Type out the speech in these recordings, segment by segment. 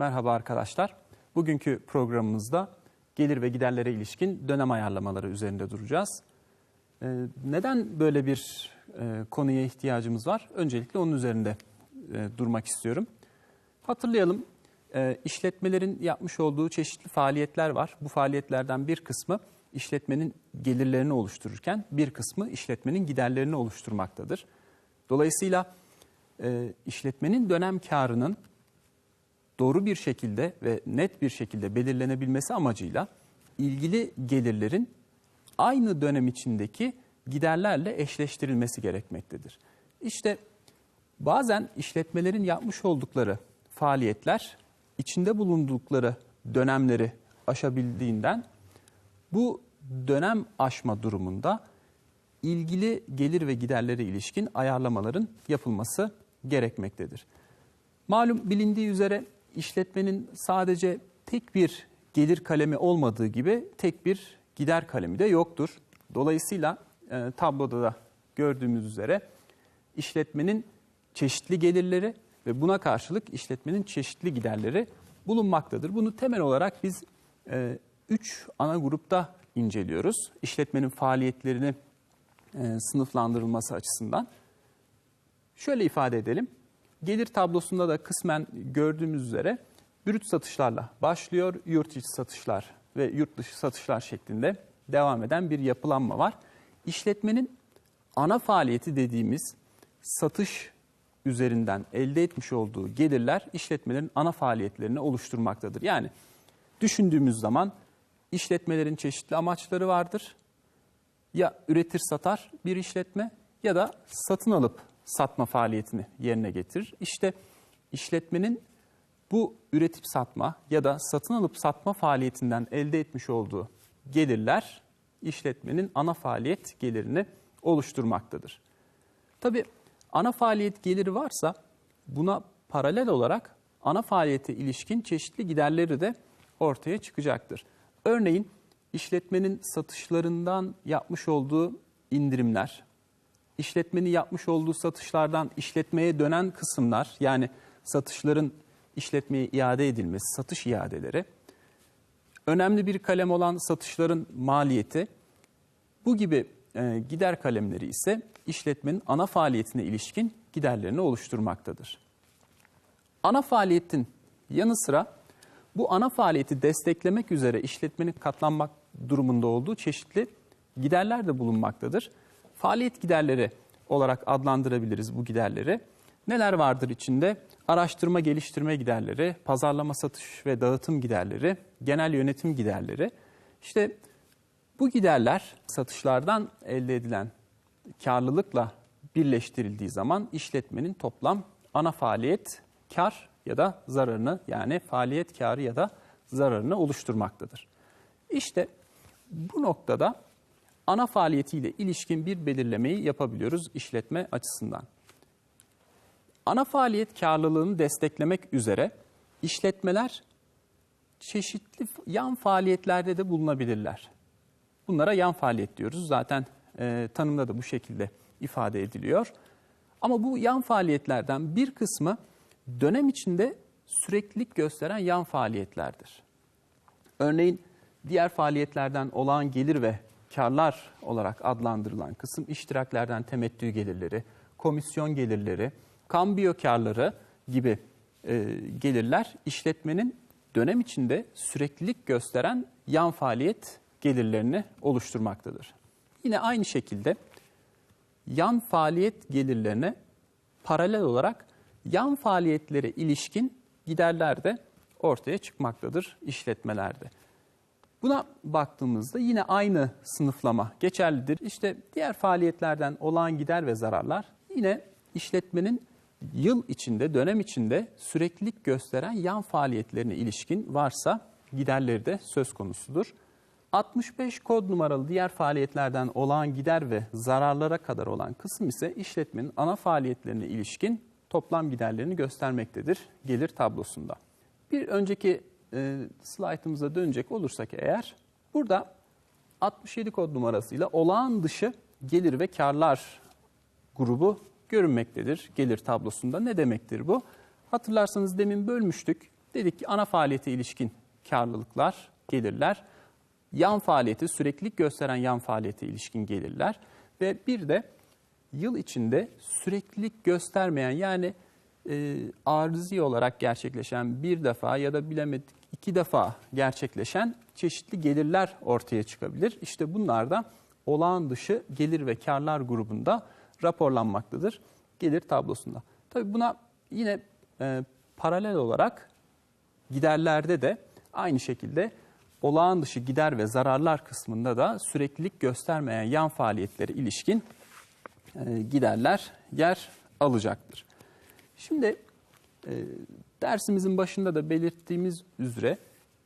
Merhaba arkadaşlar. Bugünkü programımızda gelir ve giderlere ilişkin dönem ayarlamaları üzerinde duracağız. Ee, neden böyle bir e, konuya ihtiyacımız var? Öncelikle onun üzerinde e, durmak istiyorum. Hatırlayalım, e, işletmelerin yapmış olduğu çeşitli faaliyetler var. Bu faaliyetlerden bir kısmı işletmenin gelirlerini oluştururken bir kısmı işletmenin giderlerini oluşturmaktadır. Dolayısıyla e, işletmenin dönem karının doğru bir şekilde ve net bir şekilde belirlenebilmesi amacıyla ilgili gelirlerin aynı dönem içindeki giderlerle eşleştirilmesi gerekmektedir. İşte bazen işletmelerin yapmış oldukları faaliyetler içinde bulundukları dönemleri aşabildiğinden bu dönem aşma durumunda ilgili gelir ve giderlere ilişkin ayarlamaların yapılması gerekmektedir. Malum bilindiği üzere işletmenin sadece tek bir gelir kalemi olmadığı gibi tek bir gider kalemi de yoktur. Dolayısıyla e, tabloda da gördüğümüz üzere işletmenin çeşitli gelirleri ve buna karşılık işletmenin çeşitli giderleri bulunmaktadır. Bunu temel olarak biz e, üç ana grupta inceliyoruz. İşletmenin faaliyetlerini e, sınıflandırılması açısından. Şöyle ifade edelim. Gelir tablosunda da kısmen gördüğümüz üzere brüt satışlarla başlıyor. Yurt içi satışlar ve yurt dışı satışlar şeklinde devam eden bir yapılanma var. İşletmenin ana faaliyeti dediğimiz satış üzerinden elde etmiş olduğu gelirler işletmelerin ana faaliyetlerini oluşturmaktadır. Yani düşündüğümüz zaman işletmelerin çeşitli amaçları vardır. Ya üretir satar bir işletme ya da satın alıp satma faaliyetini yerine getirir. İşte işletmenin bu üretip satma ya da satın alıp satma faaliyetinden elde etmiş olduğu gelirler işletmenin ana faaliyet gelirini oluşturmaktadır. Tabii ana faaliyet geliri varsa buna paralel olarak ana faaliyete ilişkin çeşitli giderleri de ortaya çıkacaktır. Örneğin işletmenin satışlarından yapmış olduğu indirimler, işletmenin yapmış olduğu satışlardan işletmeye dönen kısımlar yani satışların işletmeye iade edilmesi, satış iadeleri, önemli bir kalem olan satışların maliyeti, bu gibi e, gider kalemleri ise işletmenin ana faaliyetine ilişkin giderlerini oluşturmaktadır. Ana faaliyetin yanı sıra bu ana faaliyeti desteklemek üzere işletmenin katlanmak durumunda olduğu çeşitli giderler de bulunmaktadır. Faaliyet giderleri olarak adlandırabiliriz bu giderleri. Neler vardır içinde? Araştırma geliştirme giderleri, pazarlama satış ve dağıtım giderleri, genel yönetim giderleri. İşte bu giderler satışlardan elde edilen karlılıkla birleştirildiği zaman işletmenin toplam ana faaliyet kar ya da zararını yani faaliyet karı ya da zararını oluşturmaktadır. İşte bu noktada ana faaliyetiyle ilişkin bir belirlemeyi yapabiliyoruz işletme açısından. Ana faaliyet karlılığını desteklemek üzere işletmeler çeşitli yan faaliyetlerde de bulunabilirler. Bunlara yan faaliyet diyoruz. Zaten e, tanımda da bu şekilde ifade ediliyor. Ama bu yan faaliyetlerden bir kısmı dönem içinde süreklilik gösteren yan faaliyetlerdir. Örneğin diğer faaliyetlerden olan gelir ve karlar olarak adlandırılan kısım iştiraklerden temettü gelirleri, komisyon gelirleri, kambiyo karları gibi e, gelirler işletmenin dönem içinde süreklilik gösteren yan faaliyet gelirlerini oluşturmaktadır. Yine aynı şekilde yan faaliyet gelirlerine paralel olarak yan faaliyetlere ilişkin giderler de ortaya çıkmaktadır işletmelerde. Buna baktığımızda yine aynı sınıflama geçerlidir. İşte diğer faaliyetlerden olan gider ve zararlar yine işletmenin yıl içinde, dönem içinde süreklilik gösteren yan faaliyetlerine ilişkin varsa giderleri de söz konusudur. 65 kod numaralı diğer faaliyetlerden olan gider ve zararlara kadar olan kısım ise işletmenin ana faaliyetlerine ilişkin toplam giderlerini göstermektedir gelir tablosunda. Bir önceki e, slaytımıza dönecek olursak eğer burada 67 kod numarasıyla olağan dışı gelir ve karlar grubu görünmektedir gelir tablosunda. Ne demektir bu? Hatırlarsanız demin bölmüştük. Dedik ki ana faaliyete ilişkin karlılıklar, gelirler, yan faaliyeti, süreklilik gösteren yan faaliyete ilişkin gelirler ve bir de yıl içinde süreklilik göstermeyen yani e, arızi olarak gerçekleşen bir defa ya da bilemedik iki defa gerçekleşen çeşitli gelirler ortaya çıkabilir. İşte bunlar da olağan dışı gelir ve karlar grubunda raporlanmaktadır gelir tablosunda. Tabii buna yine e, paralel olarak giderlerde de aynı şekilde olağan dışı gider ve zararlar kısmında da süreklilik göstermeyen yan faaliyetlere ilişkin e, giderler yer alacaktır. Şimdi e, dersimizin başında da belirttiğimiz üzere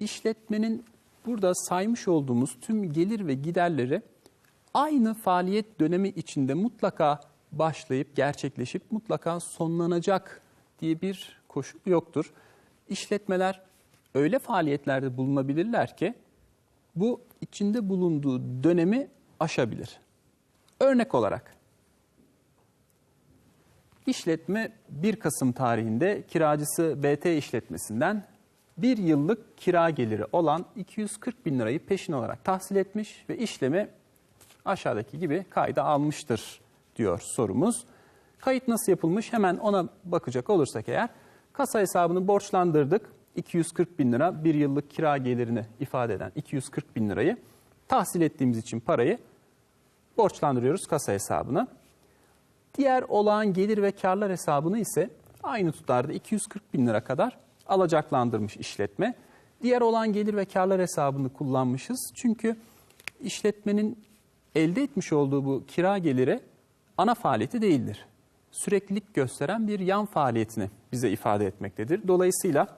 işletmenin burada saymış olduğumuz tüm gelir ve giderleri aynı faaliyet dönemi içinde mutlaka başlayıp gerçekleşip mutlaka sonlanacak diye bir koşul yoktur. İşletmeler öyle faaliyetlerde bulunabilirler ki bu içinde bulunduğu dönemi aşabilir. Örnek olarak işletme 1 Kasım tarihinde kiracısı BT işletmesinden bir yıllık kira geliri olan 240 bin lirayı peşin olarak tahsil etmiş ve işlemi aşağıdaki gibi kayda almıştır diyor sorumuz. Kayıt nasıl yapılmış hemen ona bakacak olursak eğer kasa hesabını borçlandırdık. 240 bin lira bir yıllık kira gelirini ifade eden 240 bin lirayı tahsil ettiğimiz için parayı borçlandırıyoruz kasa hesabına. Diğer olağan gelir ve karlar hesabını ise aynı tutarda 240 bin lira kadar alacaklandırmış işletme. Diğer olan gelir ve karlar hesabını kullanmışız. Çünkü işletmenin elde etmiş olduğu bu kira geliri ana faaliyeti değildir. Süreklilik gösteren bir yan faaliyetini bize ifade etmektedir. Dolayısıyla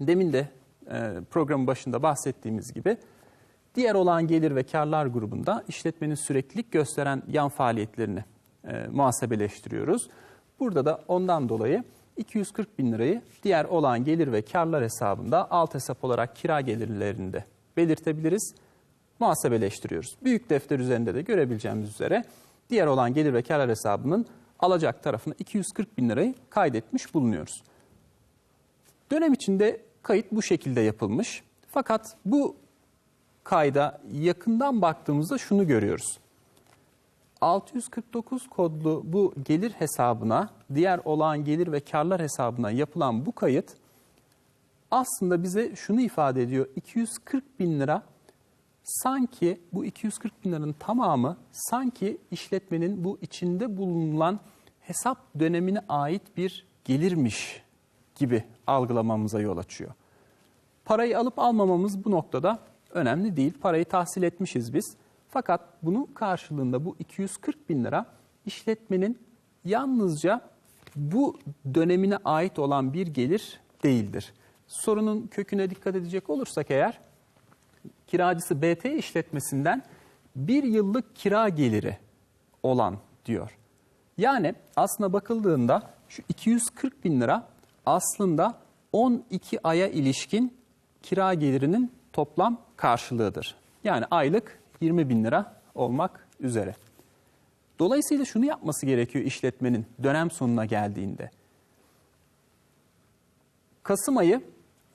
demin de e, programın başında bahsettiğimiz gibi diğer olan gelir ve karlar grubunda işletmenin süreklilik gösteren yan faaliyetlerini e, muhasebeleştiriyoruz. Burada da ondan dolayı 240 bin lirayı diğer olan gelir ve karlar hesabında alt hesap olarak kira gelirlerinde belirtebiliriz. Muhasebeleştiriyoruz. Büyük defter üzerinde de görebileceğimiz üzere diğer olan gelir ve karlar hesabının alacak tarafına 240 bin lirayı kaydetmiş bulunuyoruz. Dönem içinde kayıt bu şekilde yapılmış. Fakat bu kayda yakından baktığımızda şunu görüyoruz. 649 kodlu bu gelir hesabına, diğer olağan gelir ve karlar hesabına yapılan bu kayıt aslında bize şunu ifade ediyor. 240 bin lira sanki bu 240 bin liranın tamamı sanki işletmenin bu içinde bulunan hesap dönemine ait bir gelirmiş gibi algılamamıza yol açıyor. Parayı alıp almamamız bu noktada önemli değil. Parayı tahsil etmişiz biz. Fakat bunun karşılığında bu 240 bin lira işletmenin yalnızca bu dönemine ait olan bir gelir değildir. Sorunun köküne dikkat edecek olursak eğer kiracısı BT işletmesinden bir yıllık kira geliri olan diyor. Yani aslına bakıldığında şu 240 bin lira aslında 12 aya ilişkin kira gelirinin toplam karşılığıdır. Yani aylık 20 bin lira olmak üzere. Dolayısıyla şunu yapması gerekiyor işletmenin dönem sonuna geldiğinde. Kasım ayı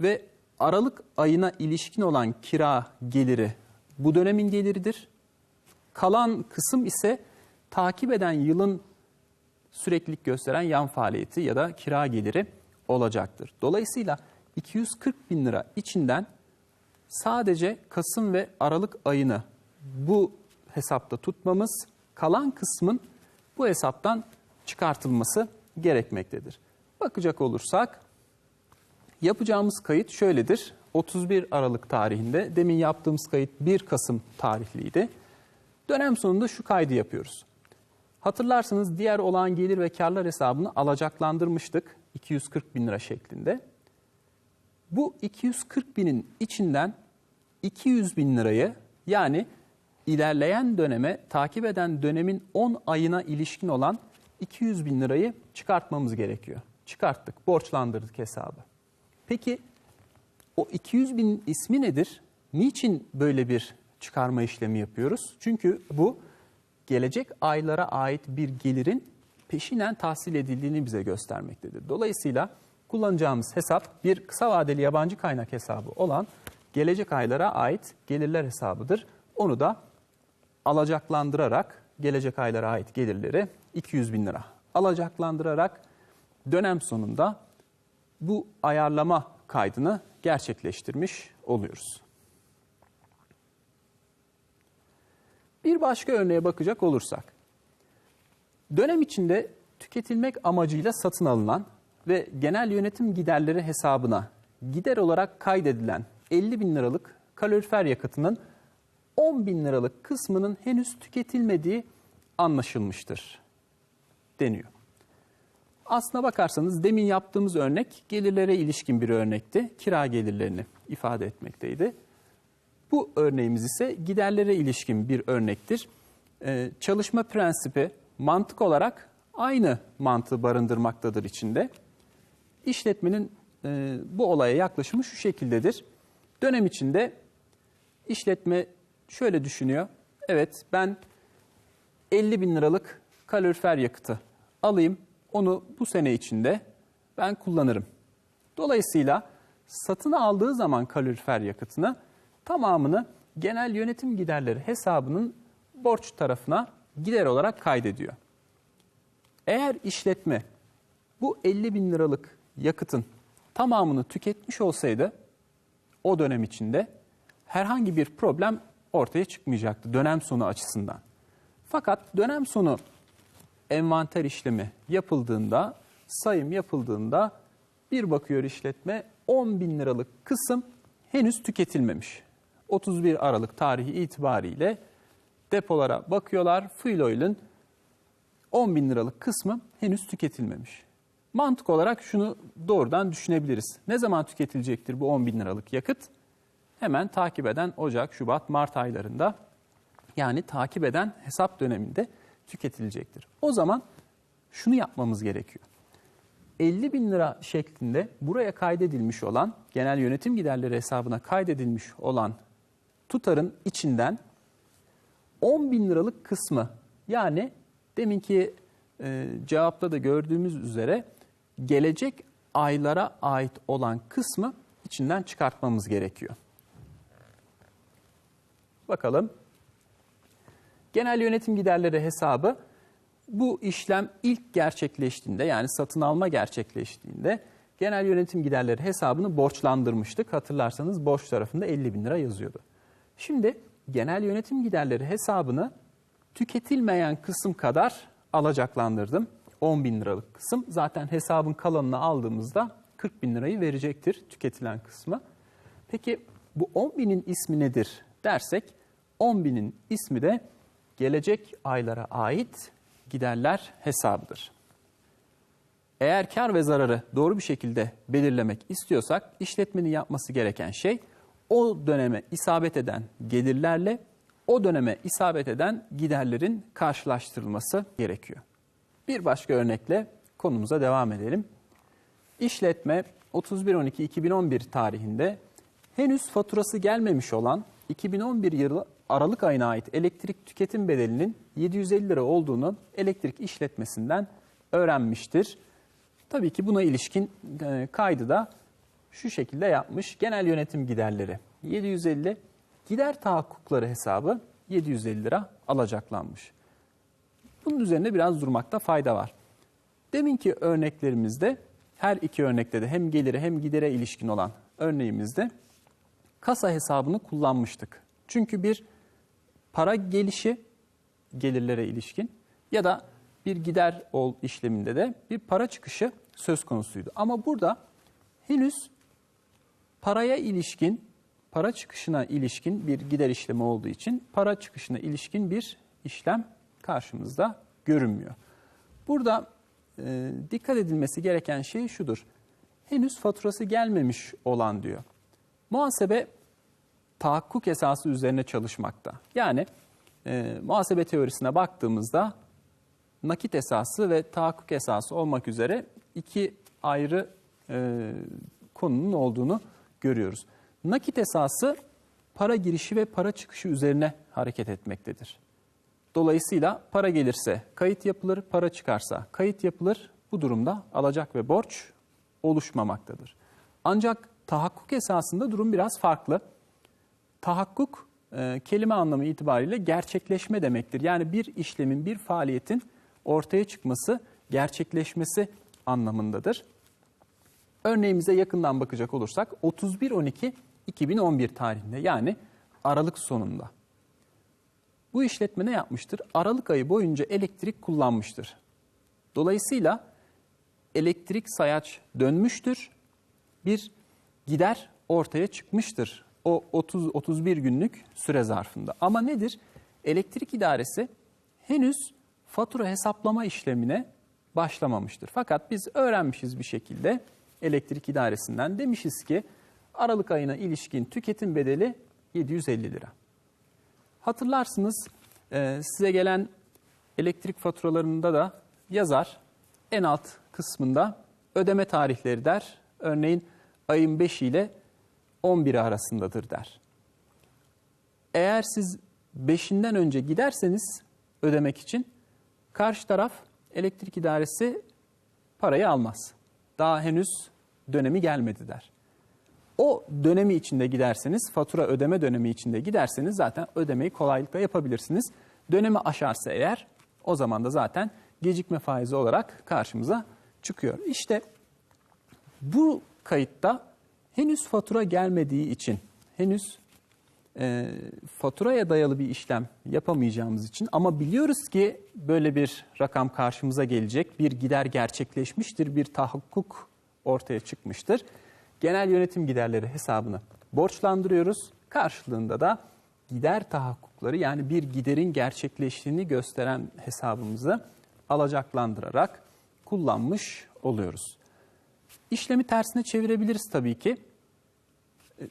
ve Aralık ayına ilişkin olan kira geliri bu dönemin geliridir. Kalan kısım ise takip eden yılın süreklilik gösteren yan faaliyeti ya da kira geliri olacaktır. Dolayısıyla 240 bin lira içinden sadece Kasım ve Aralık ayını bu hesapta tutmamız, kalan kısmın bu hesaptan çıkartılması gerekmektedir. Bakacak olursak yapacağımız kayıt şöyledir. 31 Aralık tarihinde demin yaptığımız kayıt 1 Kasım tarihliydi. Dönem sonunda şu kaydı yapıyoruz. Hatırlarsanız diğer olan gelir ve karlar hesabını alacaklandırmıştık 240 bin lira şeklinde. Bu 240 binin içinden 200 bin lirayı yani ilerleyen döneme takip eden dönemin 10 ayına ilişkin olan 200 bin lirayı çıkartmamız gerekiyor. Çıkarttık, borçlandırdık hesabı. Peki o 200 bin ismi nedir? Niçin böyle bir çıkarma işlemi yapıyoruz? Çünkü bu gelecek aylara ait bir gelirin peşinen tahsil edildiğini bize göstermektedir. Dolayısıyla kullanacağımız hesap bir kısa vadeli yabancı kaynak hesabı olan gelecek aylara ait gelirler hesabıdır. Onu da alacaklandırarak gelecek aylara ait gelirleri 200 bin lira alacaklandırarak dönem sonunda bu ayarlama kaydını gerçekleştirmiş oluyoruz. Bir başka örneğe bakacak olursak, dönem içinde tüketilmek amacıyla satın alınan ve genel yönetim giderleri hesabına gider olarak kaydedilen 50 bin liralık kalorifer yakıtının 10 bin liralık kısmının henüz tüketilmediği anlaşılmıştır deniyor. Aslına bakarsanız demin yaptığımız örnek gelirlere ilişkin bir örnekti. Kira gelirlerini ifade etmekteydi. Bu örneğimiz ise giderlere ilişkin bir örnektir. Ee, çalışma prensibi mantık olarak aynı mantığı barındırmaktadır içinde. İşletmenin e, bu olaya yaklaşımı şu şekildedir. Dönem içinde işletme şöyle düşünüyor. Evet ben 50 bin liralık kalorifer yakıtı alayım. Onu bu sene içinde ben kullanırım. Dolayısıyla satın aldığı zaman kalorifer yakıtını tamamını genel yönetim giderleri hesabının borç tarafına gider olarak kaydediyor. Eğer işletme bu 50 bin liralık yakıtın tamamını tüketmiş olsaydı o dönem içinde herhangi bir problem ortaya çıkmayacaktı dönem sonu açısından. Fakat dönem sonu envanter işlemi yapıldığında, sayım yapıldığında bir bakıyor işletme 10 bin liralık kısım henüz tüketilmemiş. 31 Aralık tarihi itibariyle depolara bakıyorlar. Fuel Oil'in 10 bin liralık kısmı henüz tüketilmemiş. Mantık olarak şunu doğrudan düşünebiliriz. Ne zaman tüketilecektir bu 10 bin liralık yakıt? Hemen takip eden Ocak, Şubat, Mart aylarında yani takip eden hesap döneminde tüketilecektir. O zaman şunu yapmamız gerekiyor. 50 bin lira şeklinde buraya kaydedilmiş olan genel yönetim giderleri hesabına kaydedilmiş olan tutarın içinden 10 bin liralık kısmı yani deminki e, cevapta da gördüğümüz üzere gelecek aylara ait olan kısmı içinden çıkartmamız gerekiyor. Bakalım. Genel yönetim giderleri hesabı bu işlem ilk gerçekleştiğinde yani satın alma gerçekleştiğinde genel yönetim giderleri hesabını borçlandırmıştık. Hatırlarsanız borç tarafında 50 bin lira yazıyordu. Şimdi genel yönetim giderleri hesabını tüketilmeyen kısım kadar alacaklandırdım. 10 bin liralık kısım. Zaten hesabın kalanını aldığımızda 40 bin lirayı verecektir tüketilen kısmı. Peki bu 10 binin ismi nedir dersek 10 binin ismi de gelecek aylara ait giderler hesabıdır. Eğer kar ve zararı doğru bir şekilde belirlemek istiyorsak işletmenin yapması gereken şey o döneme isabet eden gelirlerle o döneme isabet eden giderlerin karşılaştırılması gerekiyor. Bir başka örnekle konumuza devam edelim. İşletme 31.12.2011 tarihinde henüz faturası gelmemiş olan 2011 yılı Aralık ayına ait elektrik tüketim bedelinin 750 lira olduğunu elektrik işletmesinden öğrenmiştir. Tabii ki buna ilişkin e, kaydı da şu şekilde yapmış. Genel yönetim giderleri 750, gider tahakkukları hesabı 750 lira alacaklanmış. Bunun üzerine biraz durmakta fayda var. Deminki örneklerimizde her iki örnekte de hem gelire hem gidere ilişkin olan örneğimizde kasa hesabını kullanmıştık. Çünkü bir para gelişi gelirlere ilişkin ya da bir gider ol işleminde de bir para çıkışı söz konusuydu. Ama burada henüz paraya ilişkin, para çıkışına ilişkin bir gider işlemi olduğu için para çıkışına ilişkin bir işlem karşımızda görünmüyor. Burada e, dikkat edilmesi gereken şey şudur. Henüz faturası gelmemiş olan diyor. Muhasebe tahakkuk esası üzerine çalışmakta. Yani e, muhasebe teorisine baktığımızda nakit esası ve tahakkuk esası olmak üzere iki ayrı e, konunun olduğunu görüyoruz. Nakit esası para girişi ve para çıkışı üzerine hareket etmektedir. Dolayısıyla para gelirse kayıt yapılır, para çıkarsa kayıt yapılır. Bu durumda alacak ve borç oluşmamaktadır. Ancak tahakkuk esasında durum biraz farklı. Tahakkuk e, kelime anlamı itibariyle gerçekleşme demektir. Yani bir işlemin, bir faaliyetin ortaya çıkması, gerçekleşmesi anlamındadır. Örneğimize yakından bakacak olursak 31-12-2011 tarihinde yani Aralık sonunda. Bu işletme ne yapmıştır? Aralık ayı boyunca elektrik kullanmıştır. Dolayısıyla elektrik sayaç dönmüştür. Bir gider ortaya çıkmıştır o 30 31 günlük süre zarfında. Ama nedir? Elektrik idaresi henüz fatura hesaplama işlemine başlamamıştır. Fakat biz öğrenmişiz bir şekilde elektrik idaresinden demişiz ki Aralık ayına ilişkin tüketim bedeli 750 lira. Hatırlarsınız e, size gelen elektrik faturalarında da yazar en alt kısmında ödeme tarihleri der. Örneğin ayın 5 ile 11'i arasındadır der. Eğer siz 5'inden önce giderseniz ödemek için karşı taraf elektrik idaresi parayı almaz. Daha henüz dönemi gelmedi der. O dönemi içinde giderseniz, fatura ödeme dönemi içinde giderseniz zaten ödemeyi kolaylıkla yapabilirsiniz. Dönemi aşarsa eğer o zaman da zaten gecikme faizi olarak karşımıza çıkıyor. İşte bu kayıtta henüz fatura gelmediği için, henüz e, faturaya dayalı bir işlem yapamayacağımız için ama biliyoruz ki böyle bir rakam karşımıza gelecek, bir gider gerçekleşmiştir, bir tahakkuk ortaya çıkmıştır. Genel yönetim giderleri hesabını borçlandırıyoruz. Karşılığında da gider tahakkukları yani bir giderin gerçekleştiğini gösteren hesabımızı alacaklandırarak kullanmış oluyoruz. İşlemi tersine çevirebiliriz tabii ki. E,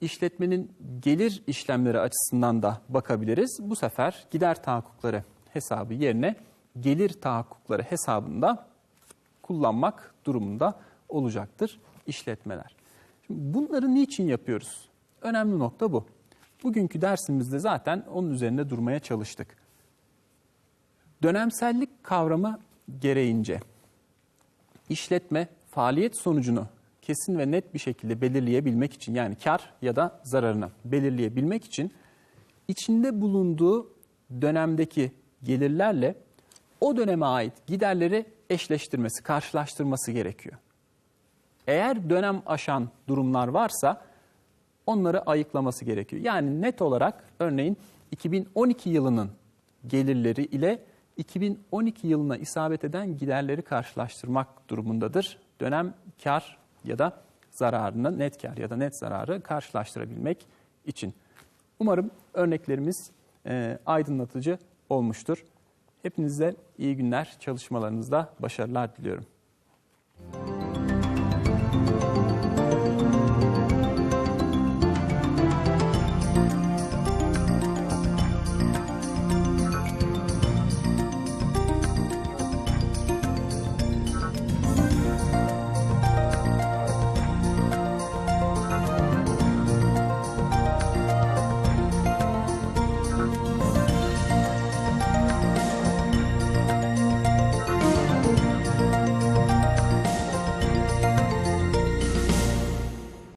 İşletmenin gelir işlemleri açısından da bakabiliriz. Bu sefer gider tahakkukları hesabı yerine gelir tahakkukları hesabında kullanmak durumunda olacaktır işletmeler. Şimdi bunları niçin yapıyoruz? Önemli nokta bu. Bugünkü dersimizde zaten onun üzerinde durmaya çalıştık. Dönemsellik kavramı gereğince işletme faaliyet sonucunu kesin ve net bir şekilde belirleyebilmek için yani kar ya da zararını belirleyebilmek için içinde bulunduğu dönemdeki gelirlerle o döneme ait giderleri eşleştirmesi, karşılaştırması gerekiyor. Eğer dönem aşan durumlar varsa onları ayıklaması gerekiyor. Yani net olarak örneğin 2012 yılının gelirleri ile 2012 yılına isabet eden giderleri karşılaştırmak durumundadır. Dönem kar ya da zararını, net kar ya da net zararı karşılaştırabilmek için. Umarım örneklerimiz e, aydınlatıcı olmuştur. Hepinize iyi günler, çalışmalarınızda başarılar diliyorum.